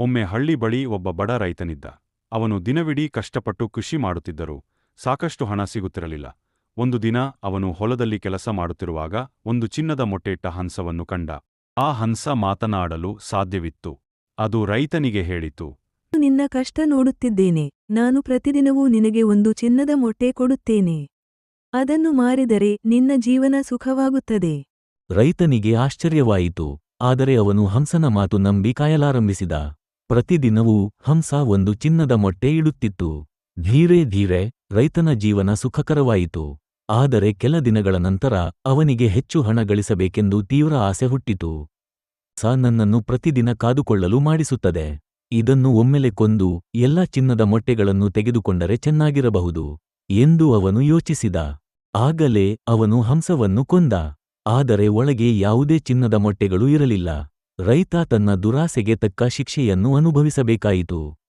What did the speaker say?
ಒಮ್ಮೆ ಹಳ್ಳಿ ಬಳಿ ಒಬ್ಬ ಬಡ ರೈತನಿದ್ದ. ಅವನು ದಿನವಿಡೀ ಕಷ್ಟಪಟ್ಟು ಕೃಷಿ ಮಾಡುತ್ತಿದ್ದರು ಸಾಕಷ್ಟು ಹಣ ಸಿಗುತ್ತಿರಲಿಲ್ಲ. ಒಂದು ದಿನ ಅವನು ಹೊಲದಲ್ಲಿ ಕೆಲಸ ಮಾಡುತ್ತಿರುವಾಗ ಒಂದು ಚಿನ್ನದ ಮೊಟ್ಟೆಯಿಟ್ಟ ಹಂಸವನ್ನು ಕಂಡ. ಆ ಹಂಸ ಮಾತನಾಡಲು ಸಾಧ್ಯವಿತ್ತು. ಅದು ರೈತನಿಗೆ ಹೇಳಿತು. ನಿನ್ನ ಕಷ್ಟ ನೋಡುತ್ತಿದ್ದೇನೆ. ನಾನು ಪ್ರತಿದಿನವೂ ನಿನಗೆ ಒಂದು ಚಿನ್ನದ ಮೊಟ್ಟೆ ಕೊಡುತ್ತೇನೆ. ಅದನ್ನು ಮಾರಿದರೆ ನಿನ್ನ ಜೀವನ ಸುಖವಾಗುತ್ತದೆ. ರೈತನಿಗೆ ಆಶ್ಚರ್ಯವಾಯಿತು. ಆದರೆ ಅವನು ಹಂಸನ ಮಾತು ನಂಬಿ ಕಾಯಲಾರಂಭಿಸಿದ. ಪ್ರತಿದಿನವೂ ಹಂಸ ಒಂದು ಚಿನ್ನದ ಮೊಟ್ಟೆ ಇಡುತ್ತಿತ್ತು. ಧೀರೆ ಧೀರೆ, ರೈತನ ಜೀವನ ಸುಖಕರವಾಯಿತು. ಆದರೆ ಕೆಲ ದಿನಗಳ ನಂತರ ಅವನಿಗೆ ಹೆಚ್ಚು ಹಣ ಗಳಿಸಬೇಕೆಂದು ತೀವ್ರ ಆಸೆ ಹುಟ್ಟಿತು. ಸ ನನ್ನನ್ನು ಪ್ರತಿದಿನ ಕಾದುಕೊಳ್ಳಲು ಮಾಡಿಸುತ್ತದೆ. ಇದನ್ನು ಒಮ್ಮೆಲೆ ಕೊಂದು ಎಲ್ಲ ಚಿನ್ನದ ಮೊಟ್ಟೆಗಳನ್ನು ತೆಗೆದುಕೊಂಡರೆ ಚೆನ್ನಾಗಿರಬಹುದು ಎಂದು ಅವನು ಯೋಚಿಸಿದ. ಆಗಲೇ ಅವನು ಹಂಸವನ್ನು ಕೊಂದ. ಆದರೆ ಒಳಗೆ ಯಾವುದೇ ಚಿನ್ನದ ಮೊಟ್ಟೆಗಳು ಇರಲಿಲ್ಲ. ರೈತ ತನ್ನ ದುರಾಸೆಗೆ ತಕ್ಕ ಶಿಕ್ಷೆಯನ್ನು ಅನುಭವಿಸಬೇಕಾಯಿತು.